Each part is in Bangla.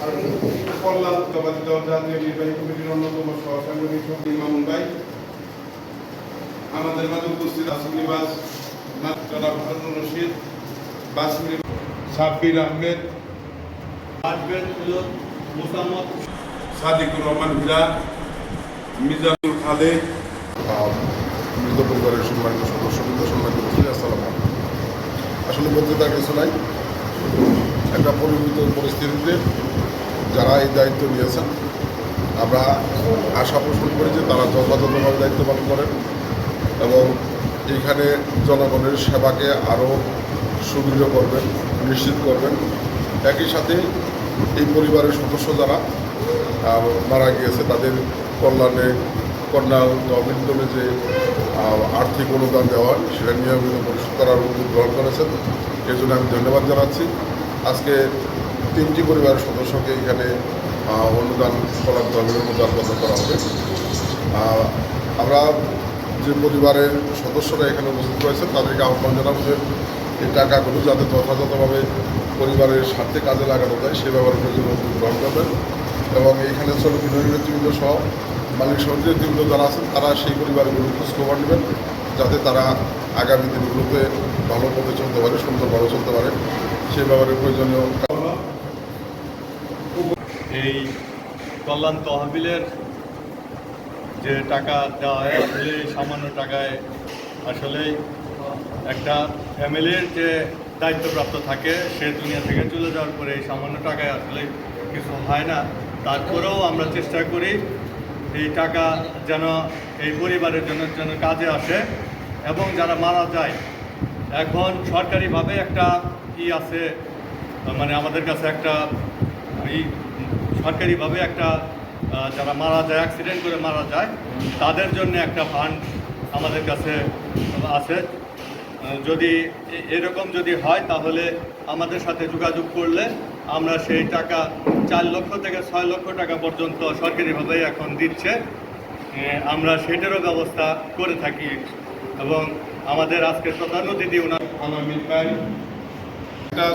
কল্যাণ তত্ত্বাবধায়ক দল জাতীয় নির্বাহী কমিটির অন্যতম সহসাংগঠনিক ভাই আমাদের মাঝে উপস্থিত জনাব হারুন রশিদ সাব্বির আহমেদ মোসাম্মদ সাদিকুর রহমান হীরা মিজানুল খালেদ। মৃত পরিবারের সম্মানিত সদস্যবৃন্দ সম্মানিত উপস্থিতি আসসালাম আসলে বলতে তার কিছু নাই। একটা পরিবর্তিত পরিস্থিতিতে যারা এই দায়িত্ব নিয়েছেন, আমরা আশা পোষণ করি যে তারা যথাযথভাবে দায়িত্ব পালন করেন এবং এখানে জনগণের সেবাকে আরও সুদৃঢ় করবেন, নিশ্চিত করবেন। একই সাথে এই পরিবারের সদস্য যারা মারা গিয়েছে, তাদের কল্যাণে কন্যা তহবিল যে আর্থিক অনুদান দেওয়া হয়, সেটা নিয়মিত পরিশোধ করার উদ্যোগ গ্রহণ করেছেন। এর জন্য আমি ধন্যবাদ জানাচ্ছি। আজকে তিনটি পরিবারের সদস্যকে এখানে অনুদান করার তহবিল অনুদান প্রদান করা হবে। আমরা যে পরিবারের সদস্যরা এখানে উপস্থিত রয়েছেন তাদেরকে আহ্বান জানাব যে এই টাকাগুলো যাতে যথাযথভাবে পরিবারের স্বার্থে কাজে লাগানো যায়, সে ব্যাপারে প্রয়োজন গ্রহণ করবেন। এবং এইখানে ছোট বিনয়ী নেতৃবৃন্দ সহ মালিক সমিতি নেতৃবৃন্দ যারা আছেন, তারা সেই পরিবারগুলোর খোঁজ খবর নেবেন, যাতে তারা আগামী দিনগুলোতে ভালো পথে চলতে পারে, সুন্দরভাবে চলতে পারে। সেই ব্যাপারে প্রয়োজনীয় এই কল্যাণ তহবিলের যে টাকা দেওয়া হয়, আসলে সামান্য টাকায় আসলে একটা ফ্যামিলির যে দায়িত্বপ্রাপ্ত থাকে, সে দুনিয়া থেকে চলে যাওয়ার পরে এই সামান্য টাকায় আসলে কিছু হয় না। তারপরেও আমরা চেষ্টা করি এই টাকা যেন এই পরিবারের জন্য যেন কাজে আসে এবং যারা মারা যায়, এখন সরকারিভাবে একটা কি আছে মানে আমাদের কাছে একটা এই সরকারিভাবে একটা যারা মারা যায় অ্যাক্সিডেন্ট করে মারা যায়, তাদের জন্য একটা ফান্ড আমাদের কাছে আছে। যদি এরকম যদি হয়, তাহলে আমাদের সাথে যোগাযোগ করলে আমরা সেই টাকা চার লক্ষ থেকে ছয় লক্ষ টাকা পর্যন্ত সরকারিভাবে এখন দিচ্ছে। আমরা সেটারও ব্যবস্থা করে থাকি এবং আমাদের আজকে প্রধান অতিথি ওনার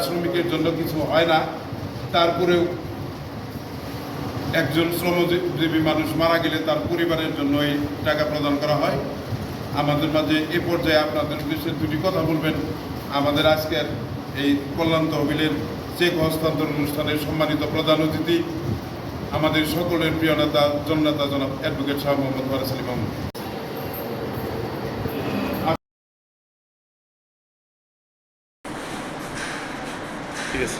শ্রমিকের জন্য কিছু হয় না। তারপরেও একজন শ্রমজীবী মানুষ মারা গেলে তার পরিবারের জন্য এই টাকা প্রদান করা হয়। আমাদের মাঝে এ পর্যায়ে আপনাদের উদ্দেশ্যে দুটি কথা বলবেন। আমাদের আজকের এই কল্যাণ তহবিলের চেক হস্তান্তর অনুষ্ঠানের সম্মানিত প্রধান অতিথি আমাদের সকলের প্রিয় নেতা জননেতা জনাব অ্যাডভোকেট শাহ মোহাম্মদ ওয়ারেস আলী ঠিক আছে।